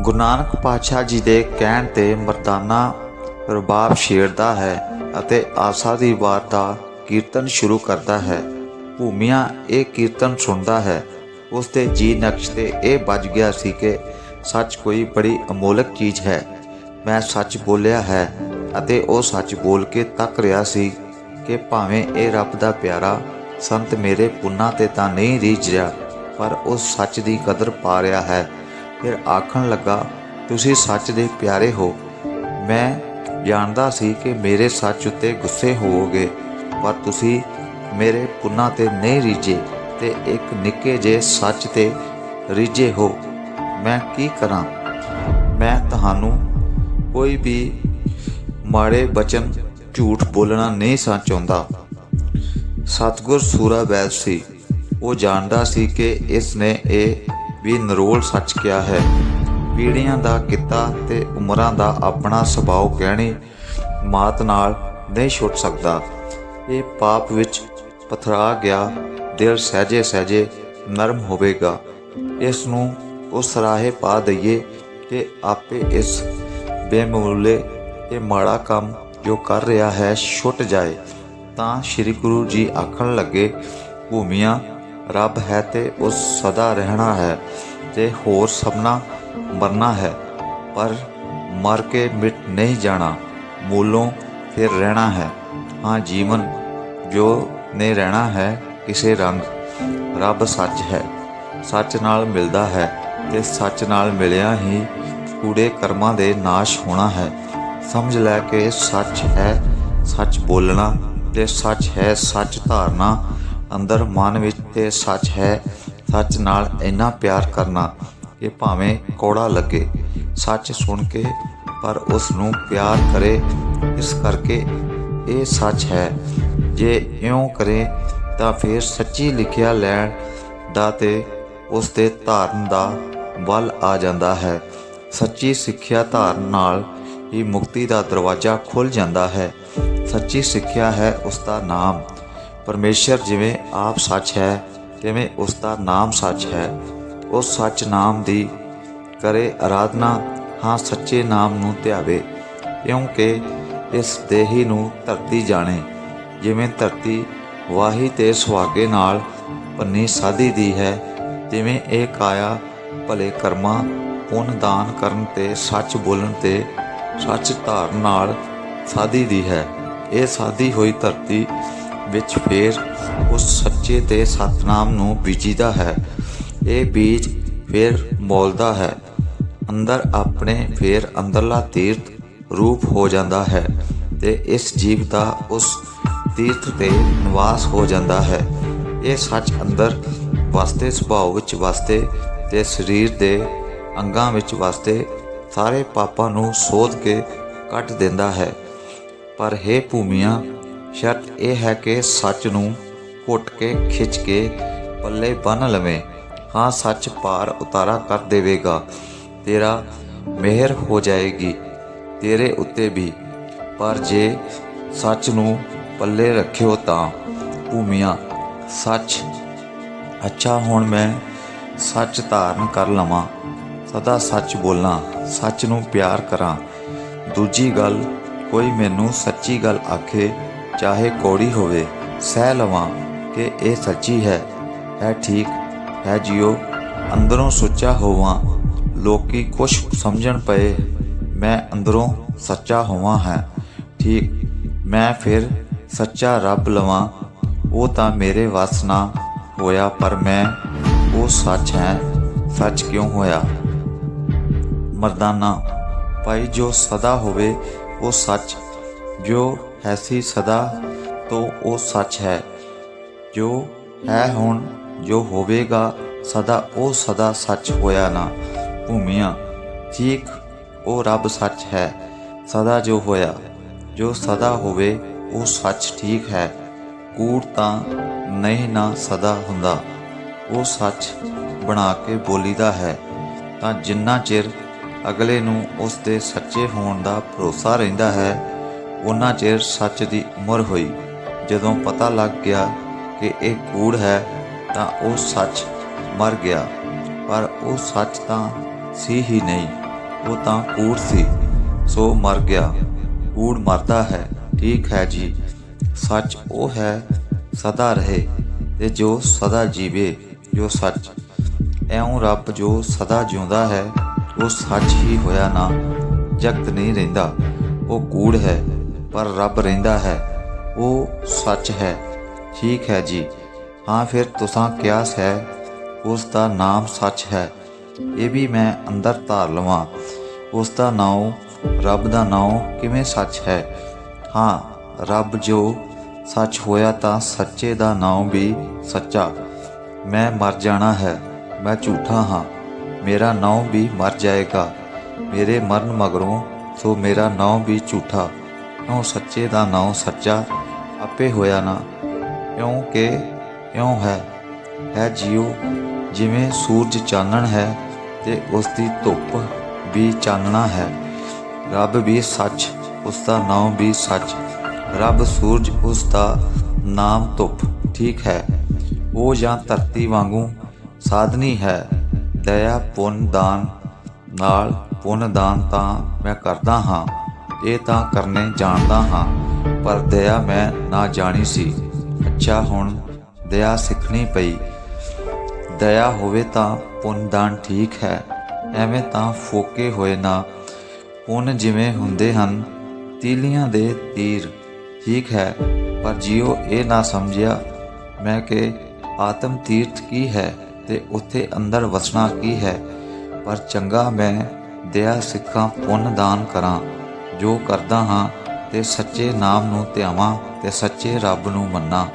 ਗੁਰੂ ਨਾਨਕ ਪਾਤਸ਼ਾਹ ਜੀ ਦੇ ਕਹਿਣ ਤੇ ਮਰਦਾਨਾ ਰਬਾਬ ਛੇੜਦਾ ਹੈ ਅਤੇ ਆਸਾ ਦੀ ਵਾਰ ਦਾ ਕੀਰਤਨ ਸ਼ੁਰੂ ਕਰਦਾ ਹੈ। ਭੂਮੀਆਂ ਇਹ ਕੀਰਤਨ ਸੁਣਦਾ ਹੈ। ਉਸ ਦੇ ਜੀ ਨਕਸ਼ ਤੇ ਇਹ ਵੱਜ ਗਿਆ ਸੀ ਕਿ ਸੱਚ ਕੋਈ ਬੜੀ ਅਮੋਲਕ ਚੀਜ਼ ਹੈ। ਮੈਂ ਸੱਚ ਬੋਲਿਆ ਹੈ ਅਤੇ ਉਹ ਸੱਚ ਬੋਲ ਕੇ ਤੱਕ ਰਿਹਾ ਸੀ ਕਿ ਭਾਵੇਂ ਇਹ ਰੱਬ ਦਾ ਪਿਆਰਾ ਸੰਤ ਮੇਰੇ ਪੁੰਨਾ ਤੇ ਤਾਂ ਨਹੀਂ ਰੀਝ ਰਿਹਾ, ਪਰ ਉਹ ਸੱਚ ਦੀ ਕਦਰ ਪਾ ਰਿਹਾ ਹੈ। ਫਿਰ ਆਖਣ ਲੱਗਾ, ਤੁਸੀਂ ਸੱਚ ਦੇ ਪਿਆਰੇ ਹੋ। ਮੈਂ ਜਾਣਦਾ ਸੀ ਕਿ ਮੇਰੇ ਸੱਚ ਉੱਤੇ ਗੁੱਸੇ ਹੋਵੋਗੇ, ਪਰ ਤੁਸੀਂ ਮੇਰੇ ਪੁੰਨਾਂ ਤੇ ਨਹੀਂ ਰੀਝੇ ਤੇ ਇੱਕ ਨਿੱਕੇ ਜੇ ਸੱਚ ਤੇ ਰੀਝੇ ਹੋ। ਮੈਂ ਕੀ ਕਰਾਂ? ਮੈਂ ਤੁਹਾਨੂੰ ਕੋਈ ਵੀ ਮਾੜੇ ਬਚਨ ਝੂਠ ਬੋਲਣਾ ਨਹੀਂ ਸਾਂ ਚਾਹੁੰਦਾ। ਸਤਗੁਰ ਸੂਰਾ ਵੈਦ ਸੀ। ਉਹ ਜਾਣਦਾ ਸੀ ਕਿ ਇਸ ਨੇ ਇਹ ਵੀ ਨਰੋਲ ਸੱਚ ਕਿਹਾ ਹੈ, ਪੀੜ੍ਹੀਆਂ ਦਾ ਕਿੱਤਾ ਤੇ ਉਮਰਾਂ ਦਾ ਆਪਣਾ ਸੁਭਾਅ ਕਹਿਣੀ ਮਾਤ ਨਾਲ ਨਹੀਂ ਛੁੱਟ ਸਕਦਾ। ਇਹ ਪਾਪ ਵਿੱਚ ਪਥਰਾ ਗਿਆ, ਦਿਲ ਸਹਜੇ ਸਹਜੇ ਨਰਮ ਹੋਵੇਗਾ। ਇਸ ਨੂੰ ਉਸ ਰਾਹੇ ਪਾ ਦਈਏ ਕਿ ਆਪੇ ਇਸ ਬੇਮੁੱਲੇ ਇਹ ਮਾੜਾ ਕੰਮ ਜੋ ਕਰ ਰਿਹਾ ਹੈ ਛੁੱਟ ਜਾਏ। ਤਾਂ ਸ੍ਰੀ ਗੁਰੂ ਜੀ ਆਖਣ ਲੱਗੇ, ਭੂਮੀਆਂ ਰੱਬ ਹੈ ਤੇ ਉਸ ਸਦਾ ਰਹਿਣਾ ਹੈ ਤੇ ਹੋਰ ਸਭਨਾ ਮਰਨਾ ਹੈ। ਪਰ ਮਰ ਕੇ ਮਿਟ ਨਹੀਂ ਜਾਣਾ, ਮੂਲੋਂ ਫਿਰ ਰਹਿਣਾ ਹੈ। ਹਾਂ ਜੀਵਨ, ਜੋ ਨੇ ਰਹਿਣਾ ਹੈ ਕਿਸੇ ਰੰਗ, ਰੱਬ ਸੱਚ ਹੈ। ਸੱਚ ਨਾਲ ਮਿਲਦਾ ਹੈ ਤੇ ਸੱਚ ਨਾਲ ਮਿਲਿਆ ਹੀ ਕੂੜੇ ਕਰਮਾਂ ਦੇ ਨਾਸ਼ ਹੋਣਾ ਹੈ। ਸਮਝ ਲੈ ਕੇ ਸੱਚ ਹੈ, ਸੱਚ ਬੋਲਣਾ ਤੇ ਸੱਚ ਹੈ ਸੱਚ ਧਾਰਨਾ। ਅੰਦਰ ਮਨ ਵਿੱਚ ਤੇ ਸੱਚ ਹੈ, ਸੱਚ ਨਾਲ ਇੰਨਾ ਪਿਆਰ ਕਰਨਾ ਕਿ ਭਾਵੇਂ ਕੋੜਾ ਲੱਗੇ। ਸੱਚ ਸੁਣ ਕੇ ਪਰ ਉਸ ਨੂੰ ਪਿਆਰ ਕਰੇ, ਇਸ ਕਰਕੇ ਇਹ ਸੱਚ ਹੈ। ਜੇ ਇਉਂ ਕਰੇ ਤਾਂ ਫਿਰ ਸੱਚੀ ਲਿਖਿਆ ਲੈਣ ਦਾ ਤੇ ਉਸ ਦੇ ਧਾਰਨ ਦਾ ਵੱਲ ਆ ਜਾਂਦਾ ਹੈ। ਸੱਚੀ ਸਿੱਖਿਆ ਧਾਰਨ ਨਾਲ ਹੀ ਮੁਕਤੀ ਦਾ ਦਰਵਾਜ਼ਾ ਖੁੱਲ ਜਾਂਦਾ ਹੈ। ਸੱਚੀ ਸਿੱਖਿਆ ਹੈ ਉਸ ਦਾ ਨਾਮ। ਪਰਮੇਸ਼ਰ ਜਿਵੇਂ ਆਪ ਸੱਚ ਹੈ ਤਿਵੇਂ ਉਸ ਦਾ ਨਾਮ ਸੱਚ ਹੈ, ਉਸ ਸੱਚ ਨਾਮ ਦੀ ਕਰੇ ਆਰਾਧਨਾ ਹਾਂ ਸੱਚੇ ਨਾਮ ਨੂੰ ਧਿਆਵੇ, ਕਿਉਂਕਿ ਇਸ ਦੇਹੀ ਨੂੰ ਧਰਤੀ ਜਾਣੇ, ਜਿਵੇਂ ਧਰਤੀ ਵਾਹੀ ਤੇ ਸੁਹਾਗੇ ਨਾਲ ਪੰਨੀ ਸਾਦੀ ਦੀ ਹੈ, ਤਿਵੇਂ ਇਹ ਕਾਇਆ ਭਲੇ ਕਰਮਾਂ, ਪੁੰਨ ਦਾਨ ਕਰਨ ਤੇ ਸੱਚ ਬੋਲਣ ਤੇ ਸੱਚ ਧਾਰਨ ਨਾਲ ਸਾਦੀ ਦੀ ਹੈ, ਇਹ ਸਾਦੀ ਹੋਈ ਧਰਤੀ ਵਿੱਚ ਫੇਰ ਉਸ ਸੱਚੇ ਤੇ ਸਤਨਾਮ ਨੂੰ ਬੀਜੀਦਾ ਹੈ। ਇਹ ਬੀਜ ਫਿਰ ਮੋਲਦਾ ਹੈ। ਅੰਦਰ ਆਪਣੇ ਫਿਰ ਅੰਦਰਲਾ ਤੀਰਥ ਰੂਪ ਹੋ ਜਾਂਦਾ ਹੈ ਤੇ ਇਸ ਜੀਵ ਦਾ ਉਸ ਤੀਰਥ ਤੇ ਨਿਵਾਸ ਹੋ ਜਾਂਦਾ ਹੈ। ਇਹ ਸੱਚ ਅੰਦਰ ਵਸਦੇ ਸੁਭਾਅ ਵਿੱਚ ਵਸਦੇ ਤੇ ਸਰੀਰ ਦੇ ਅੰਗਾਂ ਵਿੱਚ ਵਸਦੇ ਸਾਰੇ ਪਾਪਾਂ ਨੂੰ ਸੋਧ ਕੇ ਕੱਟ ਦਿੰਦਾ ਹੈ। ਪਰ ਹੈ ਭੂਮੀਆਂ, ਸ਼ਰਤ ਇਹ ਹੈ ਕਿ ਸੱਚ ਨੂੰ ਘੁੱਟ ਕੇ ਖਿੱਚ ਕੇ ਪੱਲੇ ਬੰਨ ਲਵੇਂ। ਹਾਂ, ਸੱਚ ਪਾਰ ਉਤਾਰਾ ਕਰ ਦੇਵੇਗਾ। ਤੇਰਾ ਮਿਹਰ ਹੋ ਜਾਏਗੀ, ਤੇਰੇ ਉੱਤੇ ਵੀ। ਪਰ ਜੇ ਸੱਚ ਨੂੰ ਪੱਲੇ ਰੱਖਿਓ ਤਾਂ ਭੂਮੀਆਂ ਸੱਚ, ਅੱਛਾ, ਹੁਣ ਮੈਂ ਸੱਚ ਧਾਰਨ ਕਰ ਲਵਾਂ। ਸਦਾ ਸੱਚ ਬੋਲਾਂ, ਸੱਚ ਨੂੰ ਪਿਆਰ ਕਰਾਂ। ਦੂਜੀ ਗੱਲ, ਕੋਈ ਮੈਨੂੰ ਸੱਚੀ ਗੱਲ ਆਖੇ, ਚਾਹੇ ਕੋੜੀ ਹੋਵੇ, ਸਹਿ ਲਵਾਂ। ਕਿ ਇਹ ਸੱਚੀ ਹੈ। ਹੈ ਠੀਕ, ਹੈ ਜਿਉ ਅੰਦਰੋਂ ਸੁੱਚਾ ਹੋਵਾਂ, ਲੋਕੀ ਕੁਛ ਸਮਝਣ ਪਏ, ਮੈਂ ਅੰਦਰੋਂ ਸੱਚਾ ਹੋਵਾਂ ਹੈ। ਠੀਕ, ਮੈਂ ਫਿਰ ਸੱਚਾ ਰੱਬ ਲਵਾਂ, ਉਹ ਤਾਂ ਮੇਰੇ ਵਸ ਨਾ ਹੋਇਆ, ਪਰ ਮੈਂ ਉਹ ਸੱਚ ਹੈ, ਸੱਚ ਕਿਉਂ ਹੋਇਆ? ਮਰਦਾਨਾ, ਭਾਈ ਜੋ ਸਦਾ ਹੋਵੇ, ਉਹ ਸੱਚ, ਜੋ ਹੈ ਸੀ ਸਦਾ, ਤੋਂ ਉਹ ਸੱਚ ਹੈ। ਜੋ ਹੈ ਹੁਣ, ਜੋ ਹੋਵੇਗਾ, ਸਦਾ ਉਹ ਸਦਾ ਸੱਚ ਹੋਇਆ ਨਾ। ਭੂਮੀਆਂ, ਠੀਕ, ਉਹ ਰੱਬ ਸੱਚ ਹੈ, ਸਦਾ ਜੋ ਹੋਇਆ। ਜੋ ਸਦਾ ਹੋਵੇ, ਉਹ ਸੱਚ ਠੀਕ ਹੈ। ਕੂੜ ਤਾਂ ਨਹੀਂ ਨਾ ਸਦਾ ਹੁੰਦਾ। ਉਹ ਸੱਚ ਬਣਾ ਕੇ ਬੋਲੀਦਾ ਹੈ। ਤਾਂ ਜਿੰਨਾ ਚਿਰ ਅਗਲੇ ਨੂੰ ਉਸ ਦੇ ਸੱਚੇ ਹੋਣ ਦਾ ਭਰੋਸਾ ਰਹਿੰਦਾ ਹੈ ਉਹਨਾਂ ਚਿਰ ਸੱਚ ਦੀ ਉਮਰ ਹੋਈ। ਜਦੋਂ ਪਤਾ ਲੱਗ ਗਿਆ ਕਿ ਇਹ ਕੂੜ ਹੈ ਤਾਂ ਉਹ ਸੱਚ ਮਰ ਗਿਆ। ਪਰ ਉਹ ਸੱਚ ਤਾਂ ਸੀ ਹੀ ਨਹੀਂ, ਉਹ ਤਾਂ ਕੂੜ ਸੀ, ਸੋ ਮਰ ਗਿਆ। ਕੂੜ ਮਰਦਾ ਹੈ, ਠੀਕ ਹੈ ਜੀ। ਸੱਚ ਉਹ ਹੈ, ਸਦਾ ਰਹੇ ਤੇ ਜੋ ਸਦਾ ਜੀਵੇ, ਜੋ ਸੱਚ। ਐਉਂ ਰੱਬ ਜੋ ਸਦਾ ਜਿਉਂਦਾ ਹੈ, ਉਹ ਸੱਚ ਹੀ ਹੋਇਆ ਨਾ, ਜਗਤ ਨਹੀਂ ਰਹਿੰਦਾ। ਉਹ ਕੂੜ ਹੈ, ਪਰ ਰੱਬ ਰਹਿੰਦਾ ਹੈ, ਉਹ ਸੱਚ ਹੈ। ਠੀਕ ਹੈ ਜੀ। ਹਾਂ, ਫਿਰ ਤੁਸਾਂ ਕਿਆਸ ਹੈ ਉਸ ਦਾ ਨਾਮ ਸੱਚ ਹੈ। ਇਹ ਵੀ ਮੈਂ ਅੰਦਰ ਧਾਰ ਲਵਾਂ। ਉਸ ਦਾ ਨਾਮ ਰੱਬ ਦਾ ਨਾਮ ਕਿਵੇਂ ਸੱਚ ਹੈ? ਹਾਂ, ਰੱਬ ਜੋ ਸੱਚ ਹੋਇਆ ਤਾਂ ਸੱਚੇ ਦਾ ਨਾਮ ਵੀ ਸੱਚਾ। ਮੈਂ ਮਰ ਜਾਣਾ ਹੈ, ਮੈਂ ਝੂਠਾ ਹਾਂ। ਮੇਰਾ ਨਾਮ ਵੀ ਮਰ ਜਾਏਗਾ। ਮੇਰੇ ਮਰਨ ਮਗਰੋਂ ਸੋ ਮੇਰਾ ਨਾਮ ਵੀ ਝੂਠਾ। ਕਿਉਂ ਸੱਚੇ ਦਾ ਨਾਮ ਸੱਚਾ? ਆਪੇ ਹੋਇਆ ਨਾ। ਕਿਉਂਕਿ ਇਉਂ ਹੈ ਹੈ ਜੀਉ, ਜਿਵੇਂ ਸੂਰਜ ਚਾਨਣ ਹੈ ਤੇ ਉਸ ਦੀ ਧੁੱਪ ਵੀ ਚਾਨਣਾ ਹੈ। ਰੱਬ ਵੀ ਸੱਚ ਉਸ ਦਾ ਨਾਮ ਵੀ ਸੱਚ। ਰੱਬ ਸੂਰਜ ਉਸ ਦਾ ਨਾਮ ਧੁੱਪ, ਠੀਕ ਹੈ। ਉਹ ਜਾਂ ਧਰਤੀ ਵਾਂਗੂ ਸਾਧਨੀ ਹੈ। ਦਇਆ, ਪੁੰਨ, ਦਾਨ ਨਾਲ ਪੁੰਨ, ਦਾਨ ਤਾਂ ਮੈਂ ਕਰਦਾ ਹਾਂ, ਇਹ ਤਾਂ ਕਰਨੇ ਜਾਣਦਾ ਹਾਂ, ਪਰ ਦਇਆ ਮੈਂ ਨਾ ਜਾਣੀ ਸੀ। ਅੱਛਾ ਹੁਣ ਦਇਆ ਸਿੱਖਣੀ ਪਈ। ਦਇਆ ਹੋਵੇ ਤਾਂ ਪੁੰਨ ਦਾਨ ਠੀਕ ਹੈ, ਐਵੇਂ ਤਾਂ ਫੋਕੇ ਹੋਏ ਨਾ। ਪੁੰਨ ਜਿਵੇਂ ਹੁੰਦੇ ਹਨ, ਤੀਲੀਆਂ ਦੇ ਤੀਰ ਠੀਕ ਹੈ, ਪਰ ਜਿਉ ਇਹ ਨਾ ਸਮਝਿਆ, ਮੈਂ ਕਿ ਆਤਮ ਤੀਰਥ ਕੀ ਹੈ ਤੇ ਉੱਥੇ ਅੰਦਰ ਵਸਣਾ ਕੀ ਹੈ। ਪਰ ਚੰਗਾ ਮੈਂ ਦਇਆ ਸਿੱਖਾਂ ਪੁੰਨ ਦਾਨ ਕਰਾਂ, ਜੋ ਕਰਦਾ ਹਾਂ ਤੇ ਸੱਚੇ ਨਾਮ ਨੂੰ ਧਿਆਵਾਂ ਤੇ ਸੱਚੇ ਰੱਬ ਨੂੰ ਮੰਨਾਂ।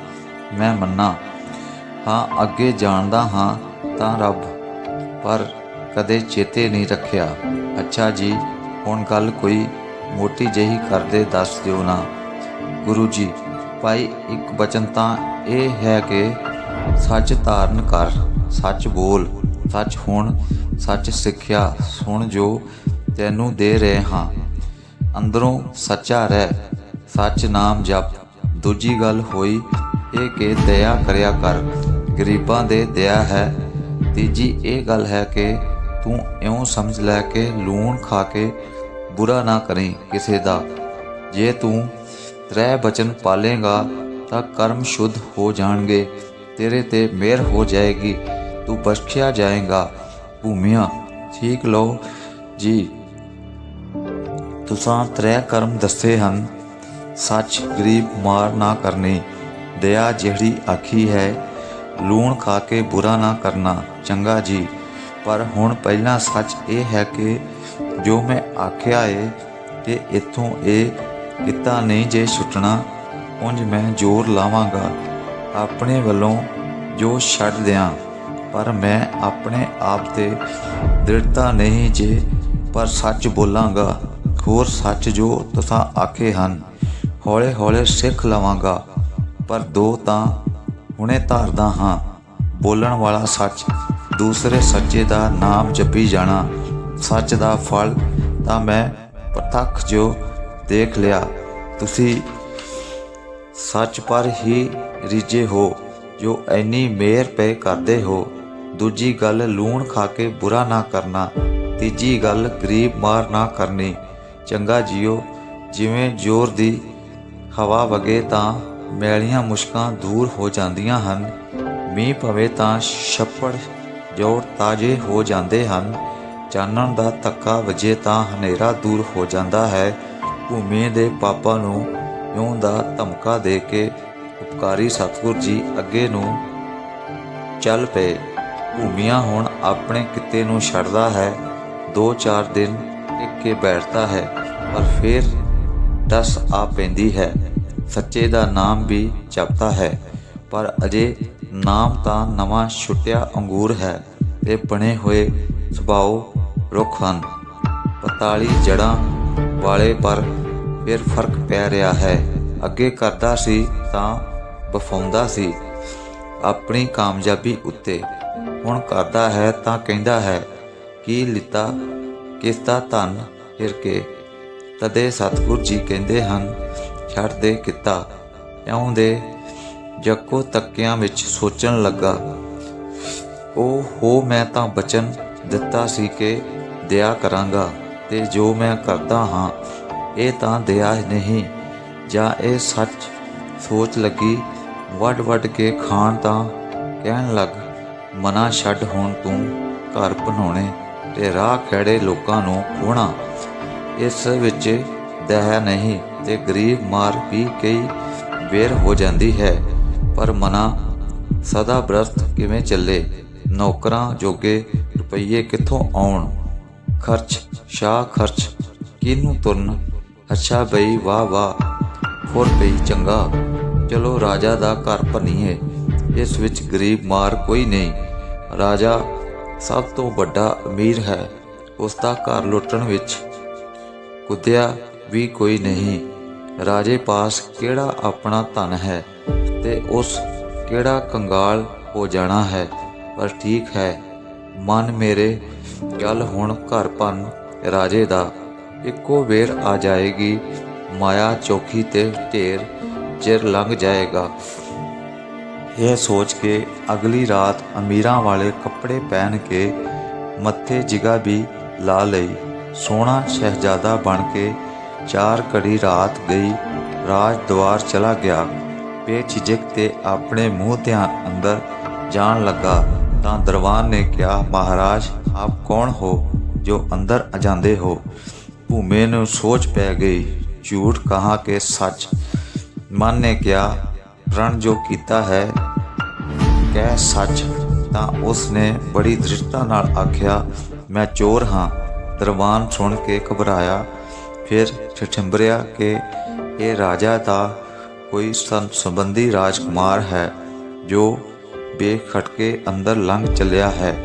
ਮੈਂ ਮੰਨਾ। ਹਾਂ, ਅੱਗੇ ਜਾਣਦਾ ਹਾਂ ਤਾਂ ਰੱਬ, ਪਰ ਕਦੇ ਚੇਤੇ ਨਹੀਂ ਰੱਖਿਆ। ਅੱਛਾ ਜੀ, ਹੁਣ ਗੱਲ ਕੋਈ ਮੋਟੀ ਜਿਹੀ ਕਰਦੇ ਦੱਸ ਦਿਓ ਨਾ। ਗੁਰੂ ਜੀ, ਭਾਈ, ਇੱਕ ਬਚਨ ਤਾਂ ਇਹ ਹੈ ਕਿ ਸੱਚ ਧਾਰਨ ਕਰ, ਸੱਚ ਬੋਲ, ਸੱਚ ਹੁਣ, ਸੱਚ ਸਿੱਖਿਆ, ਸੁਣ ਜੋ ਤੈਨੂੰ ਦੇ ਰਹੇ ਹਾਂ। ਅੰਦਰੋਂ ਸੱਚਾ ਰਹਿ, ਸੱਚ ਨਾਮ ਜਪ। ਦੂਜੀ ਗੱਲ ਹੋਈ ਇਹ ਕਿ ਦਇਆ ਕਰਿਆ ਕਰ। ਗਰੀਬਾਂ ਦੇ ਦਇਆ ਹੈ। ਤੀਜੀ ਇਹ ਗੱਲ ਹੈ ਕਿ ਤੂੰ ਇਉਂ ਸਮਝ ਲੈ ਕਿ ਲੂਣ ਖਾ ਕੇ ਬੁਰਾ ਨਾ ਕਰੇ ਕਿਸੇ ਦਾ। ਜੇ ਤੂੰ ਤ੍ਰੈ ਬਚਨ ਪਾਲੇਗਾ ਤਾਂ ਕਰਮ ਸ਼ੁੱਧ ਹੋ ਜਾਣਗੇ। ਤੇਰੇ ਤੇ ਮਿਹਰ ਹੋ ਜਾਏਗੀ। ਤੂੰ ਬਖਸ਼ਿਆ ਜਾਏਗਾ। ਭੂਮੀਆਂ, ਠੀਕ ਲਓ ਜੀ। ਤੁਸਾਂ ਤ੍ਰੈ ਕਰਮ ਦੱਸੇ ਹਨ। ਸੱਚ ਗਰੀਬ ਮਾਰ ਨਾ ਕਰਨੀ। ਦਇਆ ਜਿਹੜੀ ਆਖੀ ਹੈ, ਲੂਣ ਖਾ ਕੇ ਬੁਰਾ ਨਾ ਕਰਨਾ, ਚੰਗਾ ਜੀ। ਪਰ ਹੁਣ ਪਹਿਲਾਂ ਸੱਚ ਇਹ ਹੈ ਕਿ ਜੋ ਮੈਂ ਆਖਿਆ ਏ ਤੇ ਇਥੋਂ ਇਹ ਕਿਤਾ ਨਹੀਂ ਜੇ ਛੁੱਟਣਾ, ਉਂਝ ਮੈਂ ਜ਼ੋਰ ਲਾਵਾਂਗਾ। ਆਪਣੇ ਵੱਲੋਂ ਜੋ ਛੱਡ ਦਿਆਂ, ਪਰ ਮੈਂ ਆਪਣੇ ਆਪ ਤੇ ਦ੍ਰਿੜਤਾ ਨਹੀਂ ਜੇ, ਪਰ ਸੱਚ ਬੋਲਾਂਗਾ। ਹੋਰ ਸੱਚ ਜੋ ਤੁਸਾਂ ਆਖੇ ਹਨ ਹੌਲੇ ਹੌਲੇ ਸਿੱਖ ਲਵਾਂਗਾ। ਪਰ ਦੋ ਤਾਂ ਹੁਣੇ ਧਾਰਦਾ ਹਾਂ। ਬੋਲਣ ਵਾਲਾ ਸੱਚ, ਦੂਸਰੇ ਸੱਚੇ ਦਾ ਨਾਮ ਜਪੀ ਜਾਣਾ, ਸੱਚ ਦਾ ਫਲ ਤਾਂ ਮੈਂ ਪ੍ਰਤੱਖ ਜੋ ਦੇਖ ਲਿਆ। ਤੁਸੀਂ ਸੱਚ ਪਰ ਹੀ ਰੀਝੇ ਹੋ, ਜੋ ਐਨੀ ਮਿਹਰ ਪਏ ਕਰਦੇ ਹੋ। ਦੂਜੀ ਗੱਲ, ਲੂਣ ਖਾ ਕੇ ਬੁਰਾ ਨਾ ਕਰਨਾ। ਤੀਜੀ ਗੱਲ, ਗਰੀਬ ਮਾਰ ਨਾ ਕਰਨੀ। ਚੰਗਾ ਜੀਓ, ਜਿਵੇਂ ਜ਼ੋਰ ਦੀ ਹਵਾ ਵਗੇ ਤਾਂ ਮੈਲੀਆਂ ਮੁਸ਼ਕਾਂ ਦੂਰ ਹੋ ਜਾਂਦੀਆਂ ਹਨ। ਮੀਂਹ ਪਵੇ ਤਾਂ ਛੱਪੜ ਜੋੜ ਤਾਜ਼ੇ ਹੋ ਜਾਂਦੇ ਹਨ। ਚਾਨਣ ਦਾ ਧੱਕਾ ਵਜੇ ਤਾਂ ਹਨੇਰਾ ਦੂਰ ਹੋ ਜਾਂਦਾ ਹੈ। ਭੂਮੀ ਦੇ ਪਾਪਾਂ ਨੂੰ ਇਉਂ ਦਾ ਧਮਕਾ ਦੇ ਕੇ ਉਪਕਾਰੀ ਸਤਿਗੁਰ ਜੀ ਅੱਗੇ ਨੂੰ ਚੱਲ ਪਏ। ਭੂਮੀਆਂ ਹੁਣ ਆਪਣੇ ਕਿੱਤੇ ਨੂੰ ਛੱਡਦਾ ਹੈ। ਦੋ ਚਾਰ ਦਿਨ ਟਿਕ ਕੇ ਬੈਠਦਾ ਹੈ, ਪਰ ਫਿਰ ਦਸ ਆ ਪੈਂਦੀ ਹੈ। ਸੱਚੇ ਦਾ ਨਾਮ ਵੀ ਜਪਦਾ ਹੈ, ਪਰ ਅਜੇ ਨਾਮ ਤਾਂ ਨਵਾਂ ਛੁੱਟਿਆ ਅੰਗੂਰ ਹੈ, ਤੇ ਬਣੇ ਹੋਏ ਸੁਭਾਅ ਰੁੱਖ ਹਨ। ਪਤਾਲੀ ਜੜਾਂ ਵਾਲੇ ਪਰ ਫਿਰ ਫ਼ਰਕ ਪੈ ਰਿਹਾ ਹੈ। ਅੱਗੇ ਕਰਦਾ ਸੀ ਤਾਂ ਬਫਾਉਂਦਾ ਸੀ, ਆਪਣੀ ਕਾਮਯਾਬੀ ਉੱਤੇ। ਹੁਣ ਕਰਦਾ ਹੈ ਤਾਂ ਕਹਿੰਦਾ ਹੈ, ਕੀ ਲਿੱਤਾ ਕਿਸ ਦਾ ਧਨ ਫਿਰ ਕੇ? ਤਦੇ ਸਤਿਗੁਰ ਜੀ ਕਹਿੰਦੇ ਹਨ ਛੱਡ ਦੇ ਕੀਤਾ। ਇਉਂ ਦੇ ਜੱਕੋ ਤੱਕਿਆਂ ਵਿੱਚ ਸੋਚਣ ਲੱਗਾ ਉਹ ਹੋ ਮੈਂ ਤਾਂ ਬਚਨ ਦਿੱਤਾ ਸੀ ਕਿ ਦਇਆ ਕਰਾਂਗਾ ਤੇ ਜੋ ਮੈਂ ਕਰਦਾ ਹਾਂ, ਇਹ ਤਾਂ ਦਇਆ ਨਹੀਂ। ਜਾਂ ਇਹ ਸੱਚ ਸੋਚ ਲੱਗੀ ਵੱਡ ਵੱਡ ਕੇ ਖਾਣ ਤਾਂ ਕਹਿਣ ਲੱਗ, ਮਨਾ ਛੱਡ ਹੁਣ ਤੂੰ ਘਰ ਬਣਾਉਣੇ ਤੇ ਰਾਹ ਖੜੇ ਲੋਕਾਂ ਨੂੰ ਖੋਣਾ ਇਸ ਵਿੱਚ ਹੈ ਨਹੀਂ ਤੇ ਗਰੀਬ ਮਾਰ ਵੀ ਕਈ ਵੇਰ ਹੋ ਜਾਂਦੀ ਹੈ। ਪਰ ਮਨਾ, ਸਦਾ ਬ੍ਰਸਤ ਕਿਵੇਂ ਚੱਲੇ? ਨੌਕਰਾਂ ਜੋਗੇ ਰੁਪਈਏ ਕਿੱਥੋਂ ਆਉਣ? ਖਰਚ, ਸ਼ਾਹ ਖਰਚ, ਕਿਹਨੂੰ ਤੁਰਨ? ਅੱਛਾ ਬਈ, ਵਾਹ ਵਾਹ, ਫੁਰ ਪਈ ਚੰਗਾ। ਚਲੋ ਰਾਜਾ ਦਾ ਘਰ ਭੰਨੀਏ, ਇਸ ਵਿੱਚ ਗਰੀਬ ਮਾਰ ਕੋਈ ਨਹੀਂ। ਰਾਜਾ ਸਭ ਤੋਂ ਵੱਡਾ ਅਮੀਰ ਹੈ ਉਸ ਦਾ ਘਰ ਲੁੱਟਣ ਵਿੱਚ ਕੁੱਦਿਆ ਵੀ ਕੋਈ ਨਹੀਂ। ਰਾਜੇ ਪਾਸ ਕਿਹੜਾ ਆਪਣਾ ਧਨ ਹੈ ਤੇ ਉਸ ਕਿਹੜਾ ਕੰਗਾਲ ਹੋ ਜਾਣਾ ਹੈ? ਪਰ ਠੀਕ ਹੈ, ਮਨ ਮੇਰੇ ਗੱਲ ਹੁਣ ਘਰ ਭੰਨ ਰਾਜੇ ਦਾ। ਇੱਕੋ ਵੇਰ ਆ ਜਾਏਗੀ, ਮਾਇਆ ਚੌਖੀ ਤੇ ਢੇਰ ਚਿਰ ਲੰਘ ਜਾਏਗਾ। ਇਹ ਸੋਚ ਕੇ ਅਗਲੀ ਰਾਤ ਅਮੀਰਾਂ ਵਾਲੇ ਕੱਪੜੇ ਪਹਿਨ ਕੇ ਮੱਥੇ ਜਿਗਾ ਵੀ ਲਾ ਲਈ। ਸੋਹਣਾ ਸ਼ਹਿਜ਼ਾਦਾ ਬਣ ਕੇ ਚਾਰ ਘੜੀ ਰਾਤ ਗਈ, ਰਾਜ ਦਵਾਰ ਚਲਾ ਗਿਆ। ਬੇਝਿਜਕ ਤੇ ਆਪਣੇ ਮੂੰਹ ਧਿਆਨ ਅੰਦਰ ਜਾਣ ਲੱਗਾ, ਤਾਂ ਦਰਬਾਨ ਨੇ ਕਿਹਾ, ਮਹਾਰਾਜ, ਆਪ ਕੌਣ ਹੋ ਜੋ ਅੰਦਰ ਆ ਜਾਂਦੇ ਹੋ? ਭੂਮੇ ਨੂੰ ਸੋਚ ਪੈ ਗਈ, ਝੂਠ ਕਹਾ ਕੇ ਸੱਚ? ਮਨ ਨੇ ਕਿਹਾ, ਪ੍ਰਣ ਜੋ ਕੀਤਾ ਹੈ, ਕਹਿ ਸੱਚ। ਤਾਂ ਉਸ ਨੇ ਬੜੀ ਦ੍ਰਿੜਤਾ ਨਾਲ ਆਖਿਆ, ਮੈਂ ਚੋਰ ਹਾਂ। ਦਰਬਾਨ ਸੁਣ ਕੇ ਘਬਰਾਇਆ ਫਿਰ ਠਠੰਬਰਿਆ ਕਿ ਇਹ ਰਾਜਾ ਦਾ ਕੋਈ ਸੰਬੰਧੀ ਰਾਜਕੁਮਾਰ ਹੈ, ਜੋ ਬੇਖਟਕੇ ਅੰਦਰ ਲੰਘ ਚੱਲਿਆ ਹੈ।